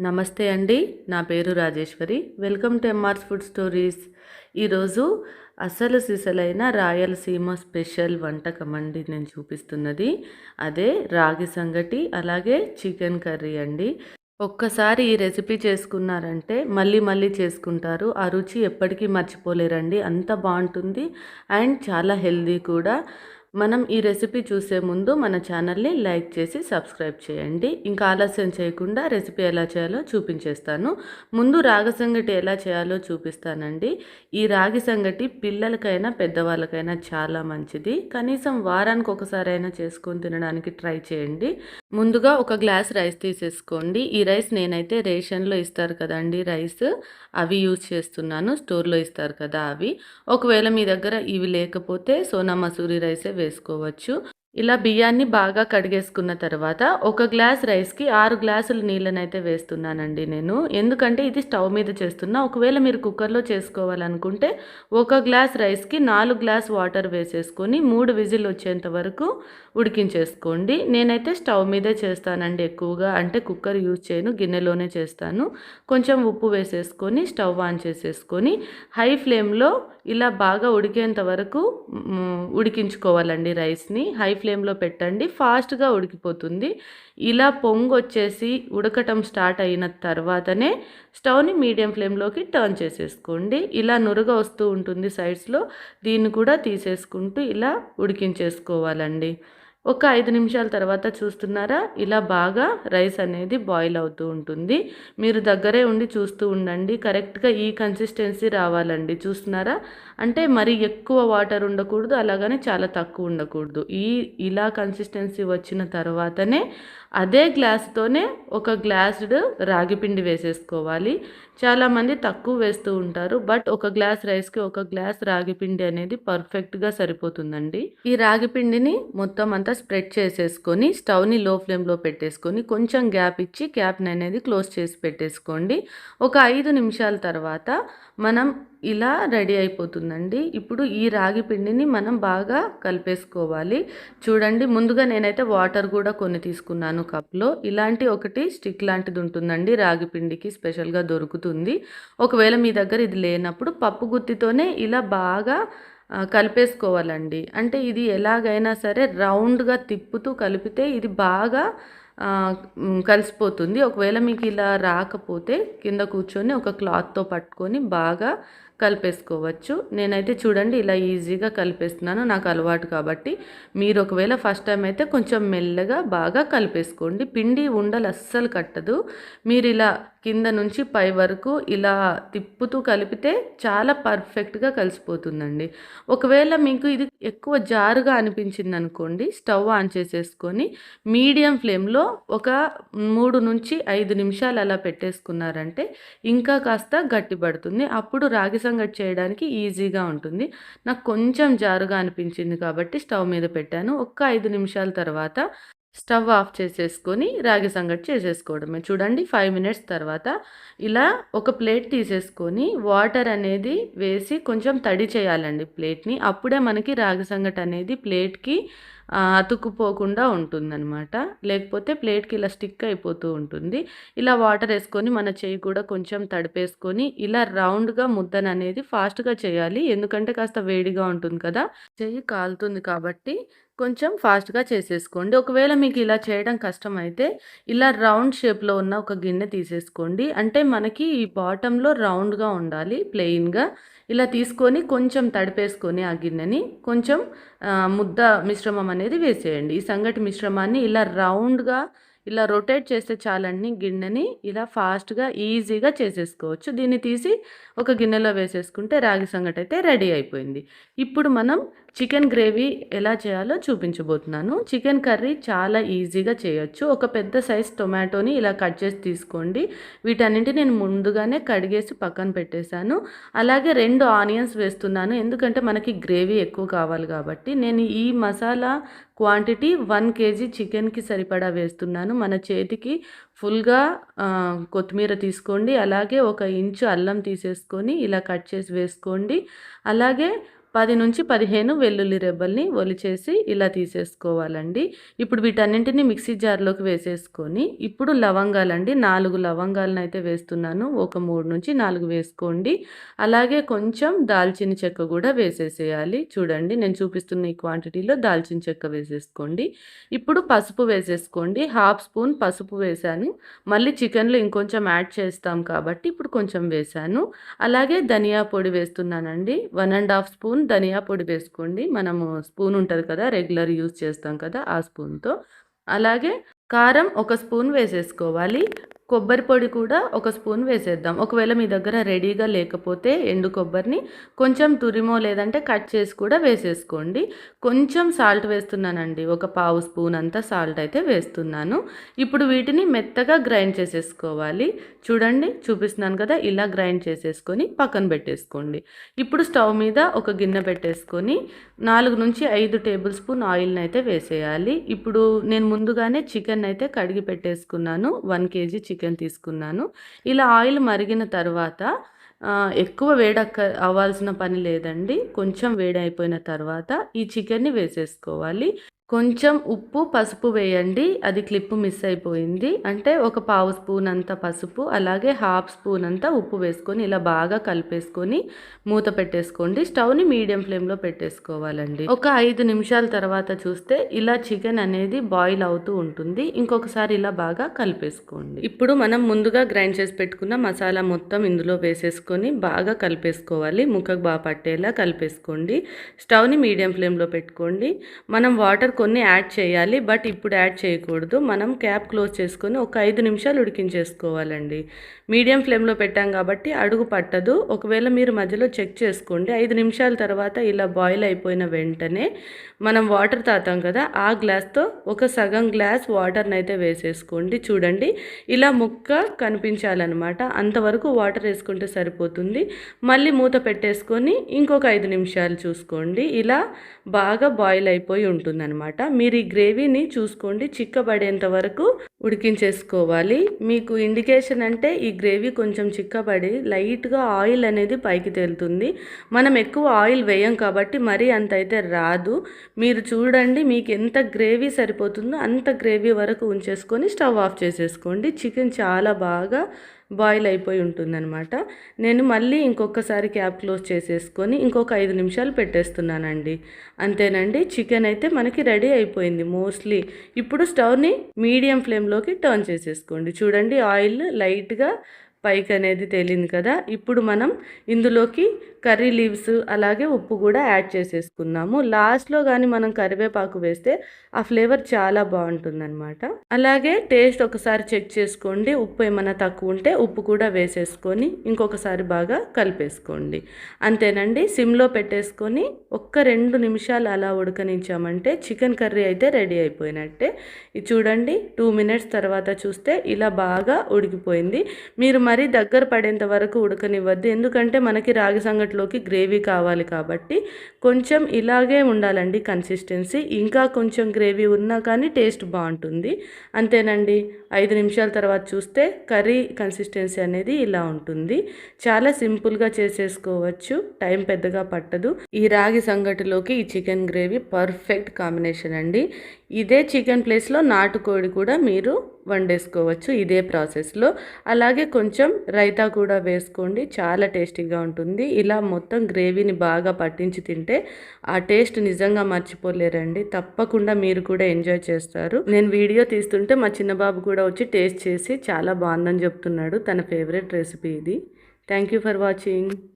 నమస్తే అండి నా పేరు Rajeshwari. Welcome to MR's food stories. ఈరోజు అసలు సిసలైన రాయలసీమ స్పెషల్ వంటకం అండి నేను చూపిస్తున్నది. అదే రాగి సంగటి అలాగే చికెన్ కర్రీ అండి. ఒక్కసారి ఈ రెసిపీ చేసుకున్నారంటే మళ్ళీ మళ్ళీ చేసుకుంటారు. ఆ రుచి ఎప్పటికీ మర్చిపోలేరండి. అంత బాగుంటుంది అండ్ చాలా హెల్దీ కూడా. మనం ఈ రెసిపీ చూసే ముందు మన ఛానల్ని లైక్ చేసి సబ్స్క్రైబ్ చేయండి. ఇంకా ఆలస్యం చేయకుండా రెసిపీ ఎలా చేయాలో చూపించేస్తాను. ముందు రాగి సంగటి ఎలా చేయాలో చూపిస్తానండి. ఈ రాగి సంగటి పిల్లలకైనా పెద్దవాళ్ళకైనా చాలా మంచిది. కనీసం వారానికి ఒకసారైనా చేసుకొని తినడానికి ట్రై చేయండి. ముందుగా ఒక గ్లాస్ రైస్ తీసేసుకోండి. ఈ రైస్ నేనైతే రేషన్లో ఇస్తారు కదండి రైస్. అవి యూజ్ చేస్తున్నాను. స్టోర్లో ఇస్తారు కదా అవి. ఒకవేళ మీ దగ్గర ఇవి లేకపోతే సోనా మసూరి రైసే వేసుకోవచ్చు. ఇలా బియ్యాన్ని బాగా కడిగేసుకున్న తర్వాత ఒక గ్లాస్ రైస్కి ఆరు గ్లాసులు నీళ్ళనైతే వేస్తున్నానండి నేను. ఎందుకంటే ఇది స్టవ్ మీద చేస్తున్నా. ఒకవేళ మీరు కుక్కర్లో చేసుకోవాలనుకుంటే ఒక గ్లాస్ రైస్కి నాలుగు గ్లాస్ వాటర్ వేసేసుకొని మూడు విజిల్ వచ్చేంత వరకు ఉడికించేసుకోండి. నేనైతే స్టవ్ మీదే చేస్తానండి ఎక్కువగా. అంటే కుక్కర్ యూజ్ చేయను గిన్నెలోనే చేస్తాను. కొంచెం ఉప్పు వేసేసుకొని స్టవ్ ఆన్ చేసేసుకొని హై ఫ్లేమ్లో ఇలా బాగా ఉడికేంత వరకు ఉడికించుకోవాలండి రైస్ని. హై ఫ్లేమ్లో పెట్టండి. ఫాస్ట్గా ఉడికిపోతుంది. ఇలా పొంగు వచ్చేసి ఉడకటం స్టార్ట్ అయిన తర్వాతనే స్టవ్ని మీడియం ఫ్లేమ్లోకి టర్న్ చేసేసుకోండి. ఇలా నురుగ వస్తూ ఉంటుంది సైడ్స్లో. దీన్ని కూడా తీసేసుకుంటూ ఇలా ఉడికించేసుకోవాలండి. ఒక ఐదు నిమిషాల తర్వాత చూస్తున్నారా? ఇలా బాగా రైస్ అనేది బాయిల్ అవుతూ ఉంటుంది. మీరు దగ్గరే ఉండి చూస్తూ ఉండండి. కరెక్ట్గా ఈ కన్సిస్టెన్సీ రావాలండి. చూస్తున్నారా? అంటే మరి ఎక్కువ వాటర్ ఉండకూడదు అలాగని చాలా తక్కువ ఉండకూడదు. ఈ ఇలా కన్సిస్టెన్సీ వచ్చిన తర్వాతనే అదే గ్లాస్తోనే ఒక గ్లాసుడ్ రాగి పిండి వేసేసుకోవాలి. చాలామంది తక్కువ వేస్తూ ఉంటారు బట్ ఒక గ్లాస్ రైస్కి ఒక గ్లాస్ రాగి పిండి అనేది పర్ఫెక్ట్గా సరిపోతుందండి. ఈ రాగి పిండిని మొత్తం అంతా స్ప్రెడ్ చేసేసుకొని స్టవ్ని లో ఫ్లేమ్లో పెట్టేసుకొని కొంచెం గ్యాప్ ఇచ్చి క్యాప్ని అనేది క్లోజ్ చేసి పెట్టేసుకోండి. ఒక ఐదు నిమిషాల తర్వాత మనం ఇలా రెడీ అయిపోతుందండి. ఇప్పుడు ఈ రాగి పిండిని మనం బాగా కలిపేసుకోవాలి. చూడండి ముందుగా నేనైతే వాటర్ కూడా కొన్ని తీసుకున్నాను కప్లో. ఇలాంటి ఒకటి స్టిక్ లాంటిది ఉంటుందండి రాగి పిండికి స్పెషల్గా దొరుకుతుంది. ఒకవేళ మీ దగ్గర ఇది లేనప్పుడు పప్పు గుత్తితోనే ఇలా బాగా కలిపేసుకోవాలండి. అంటే ఇది ఎలాగైనా సరే రౌండ్గా తిప్పుతూ కలిపితే ఇది బాగా కలిసిపోతుంది. ఒకవేళ మీకు ఇలా రాకపోతే కింద కూర్చొని ఒక క్లాత్తో పట్టుకొని బాగా కలిపేసుకోవచ్చు. నేనైతే చూడండి ఇలా ఈజీగా కలిపేస్తున్నాను. నాకు అలవాటు కాబట్టి మీరు ఒకవేళ ఫస్ట్ టైం అయితే కొంచెం మెల్లగా బాగా కలిపేసుకోండి. పిండి ఉండలు అస్సలు కట్టదు. మీరు ఇలా కింద నుంచి పై వరకు ఇలా తిప్పుతూ కలిపితే చాలా పర్ఫెక్ట్గా కలిసిపోతుందండి. ఒకవేళ మీకు ఇది ఎక్కువ జారుగా అనిపించింది అనుకోండి స్టవ్ ఆన్ చేసేసుకొని మీడియం ఫ్లేమ్లో ఒక మూడు నుంచి ఐదు నిమిషాలు అలా పెట్టేసుకున్నారంటే ఇంకా కాస్త గట్టిపడుతుంది. అప్పుడు రాగి సంగటి చేయడానికి ఈజీగా ఉంటుంది. నాకు కొంచెం జారుగా అనిపించింది కాబట్టి స్టవ్ మీద పెట్టాను. ఒక్క ఐదు నిమిషాల తర్వాత స్టవ్ ఆఫ్ చేసేసుకొని రాగి సంగటి చేసేసుకోవడమే. చూడండి ఫైవ్ మినిట్స్ తర్వాత ఇలా ఒక ప్లేట్ తీసేసుకొని వాటర్ అనేది వేసి కొంచెం తడి చేయాలండి ప్లేట్ని. అప్పుడే మనకి రాగి సంగటి అనేది ప్లేట్కి అతుక్కుపోకుండా ఉంటుందన్నమాట. లేకపోతే ప్లేట్కి ఇలా స్టిక్ అయిపోతూ ఉంటుంది. ఇలా వాటర్ వేసుకొని మన చేయి కూడా కొంచెం తడిపేసుకొని ఇలా రౌండ్గా ముద్దను అనేది ఫాస్ట్గా చేయాలి. ఎందుకంటే కాస్త వేడిగా ఉంటుంది కదా చెయ్యి కాలుతుంది కాబట్టి కొంచెం ఫాస్ట్గా చేసేసుకోండి. ఒకవేళ మీకు ఇలా చేయడం కష్టం అయితే ఇలా రౌండ్ షేప్లో ఉన్న ఒక గిన్నె తీసేసుకోండి. అంటే మనకి ఈ బాటంలో రౌండ్గా ఉండాలి ప్లెయిన్గా. ఇలా తీసుకొని కొంచెం తడిపేసుకొని ఆ గిన్నెని కొంచెం ముద్ద మిశ్రమం అనేది వేసేయండి. ఈ సంగటి మిశ్రమాన్ని ఇలా రౌండ్గా ఇలా రొటేట్ చేస్తే చాలండి గిన్నెని ఇలా ఫాస్ట్గా ఈజీగా చేసేసుకోవచ్చు. దీన్ని తీసి ఒక గిన్నెలో వేసేసుకుంటే రాగి సంగటి అయితే రెడీ అయిపోయింది. ఇప్పుడు మనం చికెన్ గ్రేవీ ఎలా చేయాలో చూపించబోతున్నాను. చికెన్ కర్రీ చాలా ఈజీగా చేయొచ్చు. ఒక పెద్ద సైజ్ టొమాటోని ఇలా కట్ చేసి తీసుకోండి. వీటన్నింటి నేను ముందుగానే కడిగేసి పక్కన పెట్టేశాను. అలాగే రెండు ఆనియన్స్ వేస్తున్నాను. ఎందుకంటే మనకి గ్రేవీ ఎక్కువ కావాలి కాబట్టి నేను ఈ మసాలా క్వాంటిటీ వన్ కేజీ చికెన్కి సరిపడా వేస్తున్నాను. మన చేతికి ఫుల్గా కొత్తిమీర తీసుకోండి. అలాగే ఒక ఇంచు అల్లం తీసేసుకొని ఇలా కట్ చేసి వేసుకోండి. అలాగే పది నుంచి పదిహేను వెల్లుల్లి రెబ్బల్ని ఒలిచేసి ఇలా తీసేసుకోవాలండి. ఇప్పుడు వీటన్నింటినీ మిక్సీ జార్లోకి వేసేసుకొని ఇప్పుడు లవంగాలండి. నాలుగు లవంగాలను అయితే వేస్తున్నాను. ఒక మూడు నుంచి నాలుగు వేసుకోండి. అలాగే కొంచెం దాల్చిన చెక్క కూడా వేసేసేయాలి. చూడండి నేను చూపిస్తున్న ఈ క్వాంటిటీలో దాల్చిన చెక్క వేసేసుకోండి. ఇప్పుడు పసుపు వేసేసుకోండి. హాఫ్ స్పూన్ పసుపు వేసాను మళ్ళీ చికెన్లో ఇంకొంచెం యాడ్ చేస్తాం కాబట్టి ఇప్పుడు కొంచెం వేసాను అలాగే ధనియా పొడి వేస్తున్నానండి. వన్ అండ్ హాఫ్ స్పూన్ ధనియా పొడి వేసుకోండి. మనము స్పూన్ ఉంటుంది కదా రెగ్యులర్ యూస్ చేస్తాం కదా ఆ స్పూన్తో. అలాగే కారం ఒక స్పూన్ వేసేసుకోవాలి. కొబ్బరి పొడి కూడా ఒక స్పూన్ వేసేద్దాం. ఒకవేళ మీ దగ్గర రెడీగా లేకపోతే ఎండు కొబ్బరిని కొంచెం తురిమో లేదంటే కట్ చేసి కూడా వేసేసుకోండి. కొంచెం సాల్ట్ వేస్తున్నానండి. ఒక పావు స్పూన్ అంతా సాల్ట్ అయితే వేస్తున్నాను. ఇప్పుడు వీటిని మెత్తగా గ్రైండ్ చేసేసుకోవాలి. చూడండి చూపిస్తున్నాను కదా ఇలా గ్రైండ్ చేసేసుకొని పక్కన పెట్టేసుకోండి. ఇప్పుడు స్టవ్ మీద ఒక గిన్నె పెట్టేసుకొని నాలుగు నుంచి ఐదు టేబుల్ స్పూన్ ఆయిల్ని అయితే వేసేయాలి. ఇప్పుడు నేను ముందుగానే చికెన్ చికెన్ అయితే కడిగి పెట్టేసుకున్నాను. వన్ కేజీ చికెన్ తీసుకున్నాను. ఇలా ఆయిల్ మరిగిన తర్వాత ఎక్కువ వేడక్క అవ్వాల్సిన పని లేదండి. కొంచెం వేడైపోయిన తర్వాత ఈ చికెన్ని వేసేసుకోవాలి. కొంచెం ఉప్పు పసుపు వేయండి. అది క్లిప్ మిస్ అయిపోయింది. అంటే ఒక పావు స్పూన్ అంత పసుపు అలాగే హాఫ్ స్పూన్ అంతా ఉప్పు వేసుకొని ఇలా బాగా కలిపేసుకొని మూత పెట్టేసుకోండి. స్టవ్ని మీడియం ఫ్లేమ్లో పెట్టేసుకోవాలండి. ఒక ఐదు నిమిషాల తర్వాత చూస్తే ఇలా చికెన్ అనేది బాయిల్ అవుతూ ఉంటుంది. ఇంకొకసారి ఇలా బాగా కలిపేసుకోండి. ఇప్పుడు మనం ముందుగా గ్రైండ్ చేసి పెట్టుకున్న మసాలా మొత్తం ఇందులో వేసేసుకొని బాగా కలిపేసుకోవాలి. ముక్కకు బాగా పట్టేలా కలిపేసుకోండి. స్టవ్ని మీడియం ఫ్లేమ్లో పెట్టుకోండి. మనం వాటర్ కొన్ని యాడ్ చేయాలి బట్ ఇప్పుడు యాడ్ చేయకూడదు. మనం క్యాప్ క్లోజ్ చేసుకొని ఒక ఐదు నిమిషాలు ఉడికించేసుకోవాలండి. మీడియం ఫ్లేమ్లో పెట్టాం కాబట్టి అడుగు పట్టదు. ఒకవేళ మీరు మధ్యలో చెక్ చేసుకోండి ఐదు నిమిషాల తర్వాత ఇలా బాయిల్ అయిపోయిన వెంటనే మనం వాటర్ తాతాం కదా ఆ గ్లాస్తో ఒక సగం గ్లాస్ వాటర్ని అయితే వేసేసుకోండి. చూడండి ఇలా ముక్క కనిపించాలన్నమాట. అంతవరకు వాటర్ వేసుకుంటే సరిపోతుంది. మళ్ళీ మూత పెట్టేసుకొని ఇంకొక ఐదు నిమిషాలు చూసుకోండి. ఇలా బాగా బాయిల్ అయిపోయి ఉంటుందన్నమాట. మీరు ఈ గ్రేవీని చూసుకోండి. చిక్కబడేంత వరకు ఉడికించేసుకోవాలి. మీకు ఇండికేషన్ అంటే ఈ గ్రేవీ కొంచెం చిక్కబడి లైట్గా ఆయిల్ అనేది పైకి తేలుతుంది. మనం ఎక్కువ ఆయిల్ వేయం కాబట్టి మరీ అంత అయితే రాదు. మీరు చూడండి మీకు ఎంత గ్రేవీ సరిపోతుందో అంత గ్రేవీ వరకు ఉంచేసుకొని స్టవ్ ఆఫ్ చేసేసుకోండి. చికెన్ చాలా బాగా బాయిల్ అయిపోయి ఉంటుందన్నమాట. నేను మళ్ళీ ఇంకొకసారి క్యాప్ క్లోజ్ చేసేసుకొని ఇంకొక ఐదు నిమిషాలు పెట్టేస్తున్నానండి. అంతేనండి చికెన్ అయితే మనకి రెడీ అయిపోయింది మోస్ట్లీ. ఇప్పుడు స్టవ్ని మీడియం ఫ్లేమ్లోకి టర్న్ చేసేసుకోండి. చూడండి ఆయిల్ లైట్గా పైకి అనేది తేలింది కదా. ఇప్పుడు మనం ఇందులోకి కర్రీ లీవ్స్ అలాగే ఉప్పు కూడా యాడ్ చేసేసుకున్నాము. లాస్ట్లో కానీ మనం కరివేపాకు వేస్తే ఆ ఫ్లేవర్ చాలా బాగుంటుందన్నమాట. అలాగే టేస్ట్ ఒకసారి చెక్ చేసుకోండి. ఉప్పు ఏమైనా తక్కువ ఉంటే ఉప్పు కూడా వేసేసుకొని ఇంకొకసారి బాగా కలిపేసుకోండి. అంతేనండి సిమ్లో పెట్టేసుకొని ఒక్క రెండు నిమిషాలు అలా ఉడకనించామంటే చికెన్ కర్రీ అయితే రెడీ అయిపోయినట్టే. ఇది చూడండి టూ మినిట్స్ తర్వాత చూస్తే ఇలా బాగా ఉడికిపోయింది. మీరు మరీ దగ్గర పడేంత వరకు ఉడకనివ్వద్దు. ఎందుకంటే మనకి రాగి సంగటిలోకి గ్రేవీ కావాలి కాబట్టి కొంచెం ఇలాగే ఉండాలండి కన్సిస్టెన్సీ. ఇంకా కొంచెం గ్రేవీ ఉన్నా కానీ టేస్ట్ బాగుంటుంది. అంతేనండి? ఐదు నిమిషాల తర్వాత చూస్తే కర్రీ కన్సిస్టెన్సీ అనేది ఇలా ఉంటుంది. చాలా సింపుల్గా చేసేసుకోవచ్చు. టైం పెద్దగా పట్టదు. ఈ రాగి సంగటిలోకి ఈ చికెన్ గ్రేవీ పర్ఫెక్ట్ కాంబినేషన్ అండి. ఇదే చికెన్ ప్లేస్లో నాటుకోడి కూడా మీరు వండేసుకోవచ్చు ఇదే ప్రాసెస్లో అలాగే కొంచెం రైతా కూడా వేసుకోండి. చాలా టేస్టీగా ఉంటుంది. ఇలా మొత్తం గ్రేవీని బాగా పట్టించి తింటే ఆ టేస్ట్ నిజంగా మర్చిపోలేరండి. తప్పకుండా మీరు కూడా ఎంజాయ్ చేస్తారు. నేను వీడియో తీస్తుంటే మా చిన్నబాబు కూడా వచ్చి టేస్ట్ చేసి చాలా బాగుందని చెప్తున్నాడు తన ఫేవరెట్ రెసిపీ ఇది. Thank you for watching